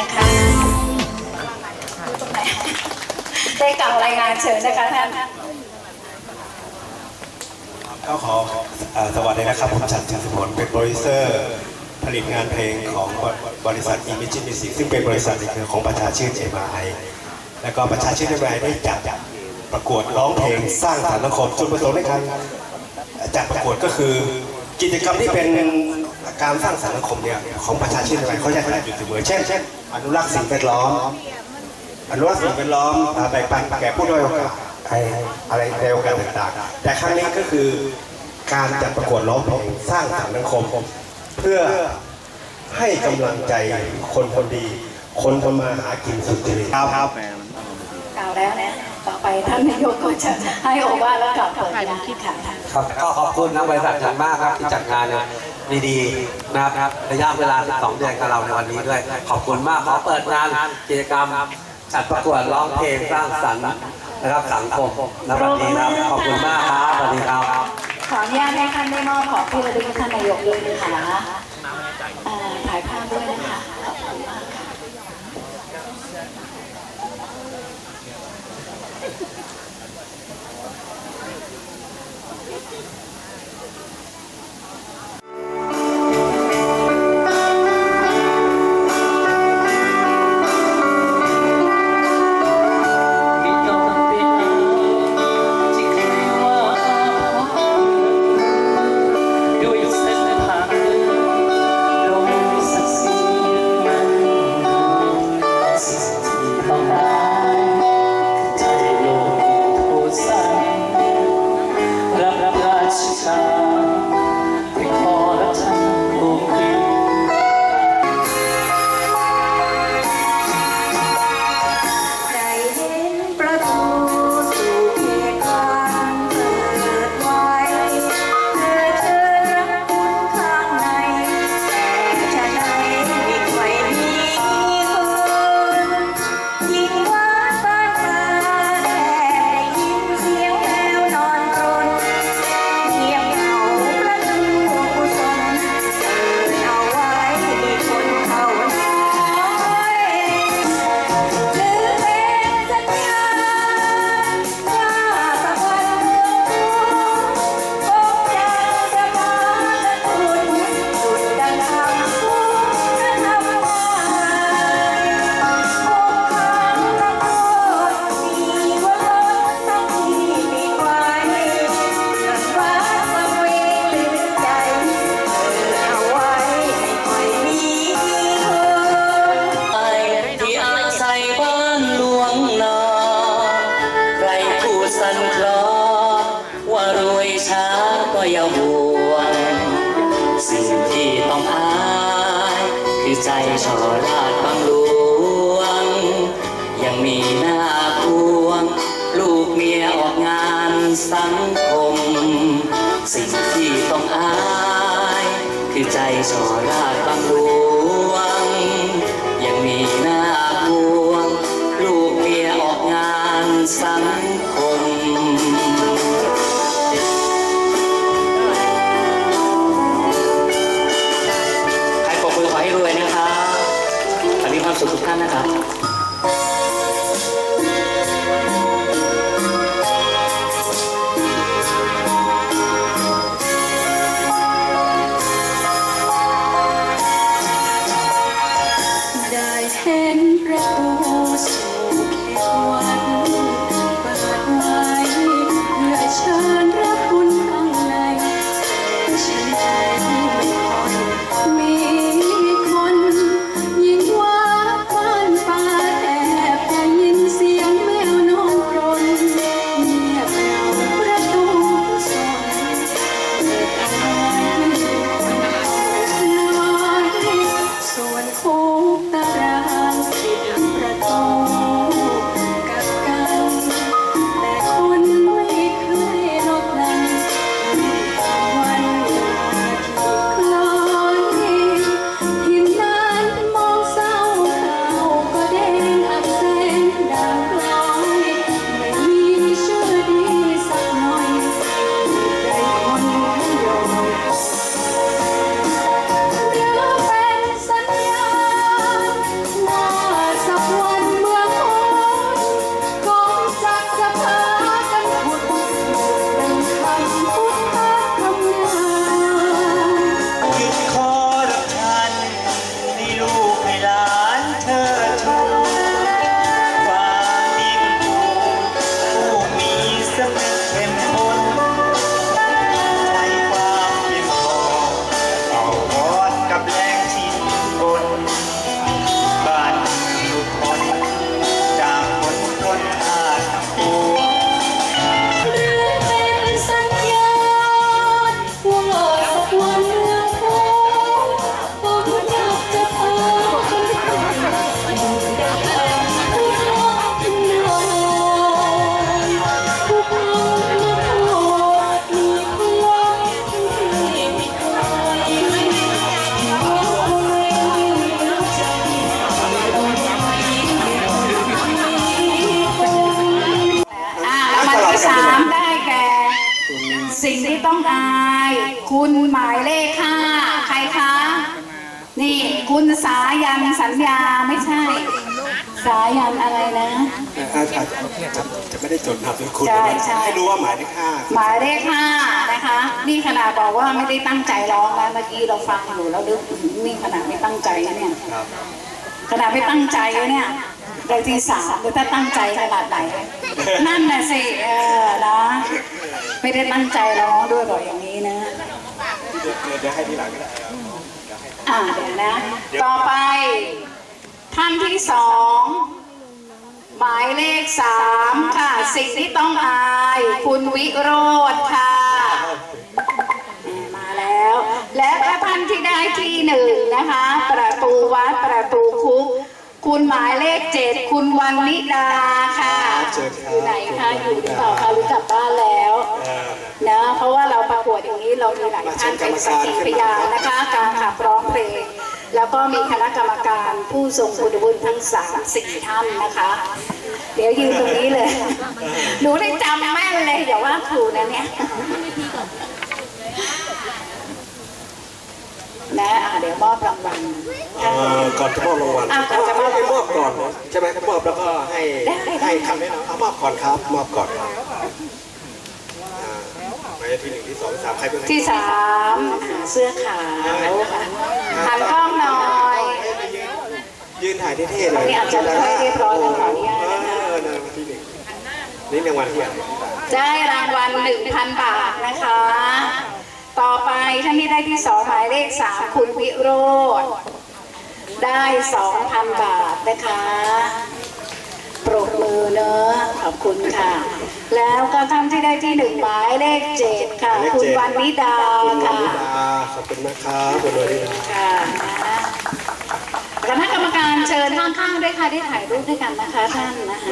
นะคะได้กล่าวรายงานเชิญนะคะท่านก็ขอเอ่อสวัสดีนะครับ ผมชัดชันสุพลเป็นโปรดิวเซอร์ผลิตงานเพลงของบริษัท Imagine Music ซึ่งเป็นบริษัทในเครือของประชาชื่น MRI และก็ประชาชื่น MRI ได้จัดประกวดร้องเพลงสร้างสรรค์สังคมจุดประสงค์ในการจัดประกวดก็คือ กิจกรรมที่เป็น การสร้างสรรค์สังคมเนี่ยของประชาชื่น MRI เขาจะทำอยู่เสมอเช่นเช่นอนุรักษ์สิ่งแวดล้อม อนุรักษ์สิ่งแวดล้อมอ่าแบ่งปันแก่ผู้ด้อยโอกาสไอ้อะไรในโอกาสต่างๆ แต่ครั้งนี้ก็คือการจัดประกวดร้องเพลงสร้างสรรค์สังคม เพื่อให้กำลังใจคนคนดี คนทำมาหากินสุจริตครับกล่าวแล้วนะต่อไปท่านนายกก็จะให้โอวาทและกล่าวเปิดงานค่ะครับก็ขอบคุณทางบริษัทอย่างมากครับที่จัดงานเนี่ย ดีๆนะครับระยะเวลา 12 เดือนกับเราในวันนี้ด้วย ขอบคุณมากขอเปิดงานกิจกรรมจัดประกวดร้องเพลงสร้างสรรค์นะครับสังคมในวันนี้ครับขอบคุณมากครับสวัสดีครับ ขออนุญาตให้ท่านได้มอบของที่ระลึกให้ท่านนายกด้วยนะคะเอ่อถ่ายภาพด้วยนะคะขอบคุณมากค่ะ คือใจชอราดบางหลวง ยังมีหน้าพวง ลูกเมียออกงานสังคม สิ่งที่ต้องอาย คือใจชอราดบางหลวง ยังมีหน้าพวง ลูกเมียออกงานสังคม ยันอะไรนะ อาจจะจะจะไม่ได้จดนามสกุลใช่ใช่ ให้รู้ว่าหมายเลขห้าหมายเลขห้านะคะ นี่ขนาดบอกว่าไม่ได้ตั้งใจร้องนะเมื่อกี้เราฟังอยู่แล้วนึกอื้อหือนี่ขนาดไม่ตั้งใจนะเนี่ย ครับขนาดไม่ตั้งใจนะเนี่ยได้ที่สามหรือถ้าตั้งใจขนาดไหน นั่นน่ะสิเออนะไม่ได้ตั้งใจร้องด้วยบอกอย่างนี้นะ เดี๋ยวเดี๋ยวให้ทีหลังก็ได้อ่าเดี๋ยวนะ ต่อไป ท่านที่สอง หมายเลขสามค่ะ สิ่งที่ต้องอาย คุณวิโรธค่ะมาแล้ว และก็ท่านที่ได้ที่หนึ่งนะคะ ประตูวัดประตูคุก คุณหมายเลขเจ็ดคุณวันนิดาค่ะเชิญครับอยู่ไหนคะอยู่หรือเปล่าคะหรือกลับบ้านแล้วเอ่อนะเพราะว่าเราประกวดอย่างนี้เรามีหลายท่านเป็นสักขีพยานนะคะ การขับร้องเพลง แล้วก็มีคณะกรรมการผู้ทรงคุณวุฒิทั้งสามสี่ท่านนะคะ เดี๋ยวยืนตรงนี้เลย หนูได้จำแม่นเลยอย่าว่าครูนะเนี่ยนะอะเดี๋ยวมอบรางวัลเอ่อก่อนจะมอบรางวัลอะก่อนจะมอบให้มอบก่อนนะใช่ไหมมอบแล้วก็ให้ได้ได้ให้คำแนะนำเอามอบก่อนครับ มอบก่อนครับอ่า หมายเลขที่หนึ่งที่สองที่สามใครเป็นที่สามอ่าเสื้อขาวค่ะหันกล้องหน่อยยืนถ่ายเท่ๆเลยวันนี้อาจจะไม่เรียบร้อยนะขออนุญาตนะคะเออรางวัลที่หนึ่งนี่รางวัลที่อะไรได้รางวัล1,000บาทนะคะ ต่อไปท่านที่ได้ที่สองหมายเลขสามคุณวิโรธได้2,000บาทนะคะ ปรบมือเนอะขอบคุณค่ะ แล้วก็ท่านที่ได้ที่หนึ่งหมายเลขเจ็ดค่ะ หมายเลขคุณเจ็ด วันนิดาคุณวันค่ะนิดาขอบคุณมากครับคุณวันนิดาค่ะนะคณะกรรมการเชิญข้างๆด้วยค่ะได้ถ่ายรูปด้วยกันนะคะท่านนะค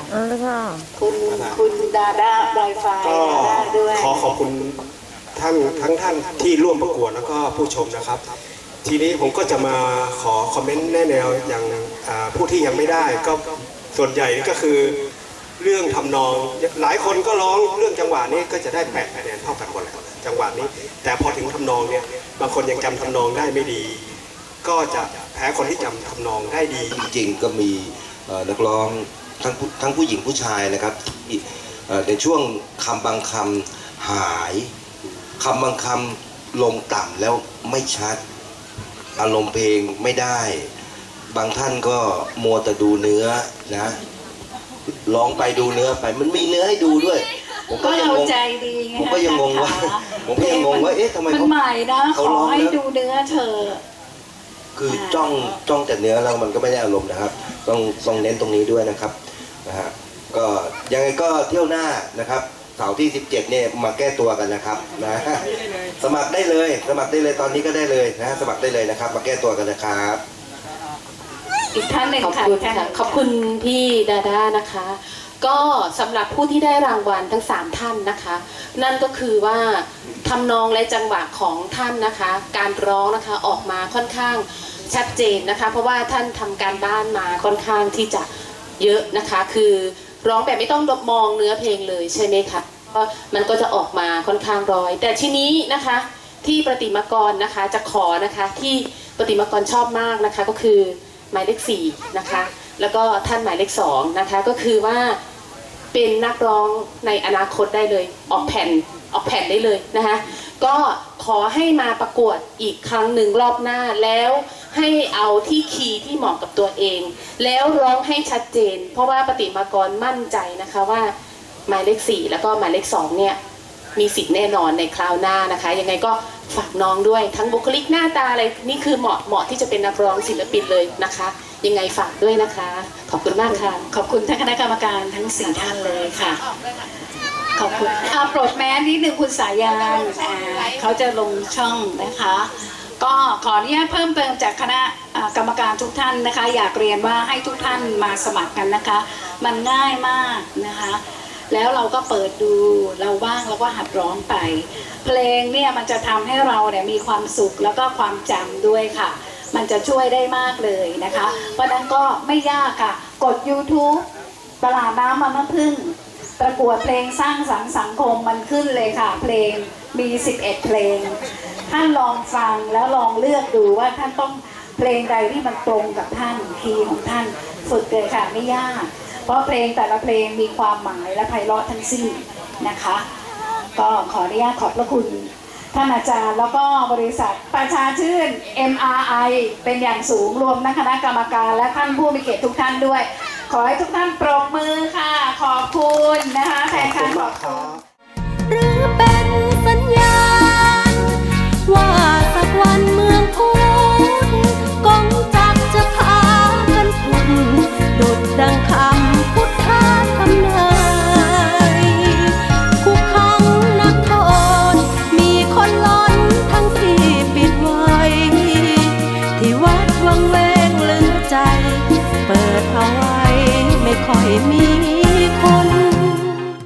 ะเอาแล้วก็คุณคุณดาด้าไวไฟก็ดาด้าด้วยขอขอบคุณท่านทั้งท่านที่ร่วมประกวดแล้วก็ผู้ชมนะครับ ทีนี้ผมก็จะมาขอคอมเมนต์แนแนวอย่างผู้ที่ยังไม่ได้ก็ส่วนใหญ่ก็คือเรื่องทำนองหลายคนก็ร้องเรื่องจังหวะนี้ก็จะได้แปดคะแนนเท่ากันหมดเลยจังหวะนี้ แต่พอถึงทำนองเนี่ยบางคนยังจำทำนองได้ไม่ดี ก็จะแพ้คนที่จำทำนองได้ดีจริงๆก็มีนักร้องทั้งทั้งผู้หญิงผู้ชายนะครับในช่วงคำบางคำหายคำบางคำลงต่ำแล้วไม่ชัด อารมณ์เพลงไม่ได้ บางท่านก็มัวแต่ดูเนื้อนะร้องไปดูเนื้อไปมันมีเนื้อให้ดูด้วย ผมก็ก็ยังเรางงใจดีไงผมก็ยังงงว่าท่นคะผมก็ยังงงว่าเอ๊ะทำไมมันเขา ใหม่นะเขาขอร้องให้แล้วดูเนื้อเธอะคือจ้องจ้องแต่เนื้อแล้วมันก็ไม่ได้อารมณ์นะครับ ต้องต้องเน้นตรงนี้ด้วยนะครับนะฮะก็ยังไงก็เที่ยวหน้านะครับ เสาร์ที่ 17 เนี่ยมาแก้ตัวกันนะครับนะสมัครได้เลย สมัครได้เลยตอนนี้ก็ได้เลยนะสมัครได้เลยนะครับ มาแก้ตัวกันนะครับอีกท่านหนึ่งขอบค่ะคุณค่ะขอบคุณพี่ดาด้านะคะ ก็สำหรับผู้ที่ได้รางวัลทั้ง 3 ท่านนะคะ นั่นก็คือว่าทำนองและจังหวะของท่านนะคะ การร้องนะคะออกมาค่อนข้างชัดเจนนะคะ เพราะว่าท่านทำการบ้านมาค่อนข้างที่จะเยอะนะคะ คือ ร้องแบบไม่ต้องมองเนื้อเพลงเลยใช่ไหมคะเพราะมันก็จะออกมาค่อนข้างร้อย แต่ทีนี้นะคะที่ประติมากรนะคะจะขอนะคะที่ประติมากรชอบมากนะคะก็คือหมายเลขสี่นะคะแล้วก็ท่านหมายเลขสองนะคะก็คือว่าเป็นนักร้องในอนาคตได้เลย ออกแผ่นออกแผ่นได้เลยนะคะก็ขอให้มาประกวดอีกครั้งหนึ่งรอบหน้าแล้ว ให้เอาที่คีย์ที่เหมาะกับตัวเอง แล้วร้องให้ชัดเจน เพราะว่าปฏิมากรมั่นใจนะคะว่าหมายเลขสี่แล้วก็หมายเลขสองเนี่ยมีสิทธิ์แน่นอนในคราวหน้านะคะ ยังไงก็ฝากน้องด้วยทั้งบุคลิกหน้าตาอะไรนี่คือเหมาะเหมาะที่จะเป็นนักร้องศิลปินเลยนะคะ ยังไงฝากด้วยนะคะ ขอบคุณมากค่ะ ขอบคุณท่านคณะกรรมการทั้งสี่ท่านเลยค่ะ ขอบคุณอาโปรดแม้นิดนึงคุณสายันอ่าเขาจะลงช่องนะคะ ก็ขออนุญาตเพิ่มเติมจากคณะกรรมการทุกท่านนะคะ อยากเรียนว่าให้ทุกท่านมาสมัครกันนะคะ มันง่ายมากนะคะ แล้วเราก็เปิดดูเราว่างเราก็หัดร้องไป เพลงเนี่ยมันจะทำให้เราเนี่ยมีความสุขแล้วก็ความจำด้วยค่ะ มันจะช่วยได้มากเลยนะคะ เพราะฉะนั้นก็ไม่ยากค่ะ กด YouTube ตลาดน้ำมันน้ำพึ่งประกวดเพลงสร้างสรรค์สังคมมันขึ้นเลยค่ะ เพลงมี 11 เพลง ท่านลองฟังแล้วลองเลือกดูว่าท่านต้องเพลงใดที่มันตรงกับท่านคีย์ของท่านฝึกเลยค่ะไม่ยาก เพราะเพลงแต่ละเพลงมีความหมายและไพเราะทั้งสิ้นนะคะ ก็ขออนุญาตขอบพระคุณท่านอาจารย์แล้วก็บริษัทประชาชื่น MRI เป็นอย่างสูงรวมทั้งคณะกรรมการและท่านผู้มีเกียรติทุกท่านด้วย ขอให้ทุกท่านปรบมือค่ะ ขอบคุณนะคะแทนการขอบคุณ ว่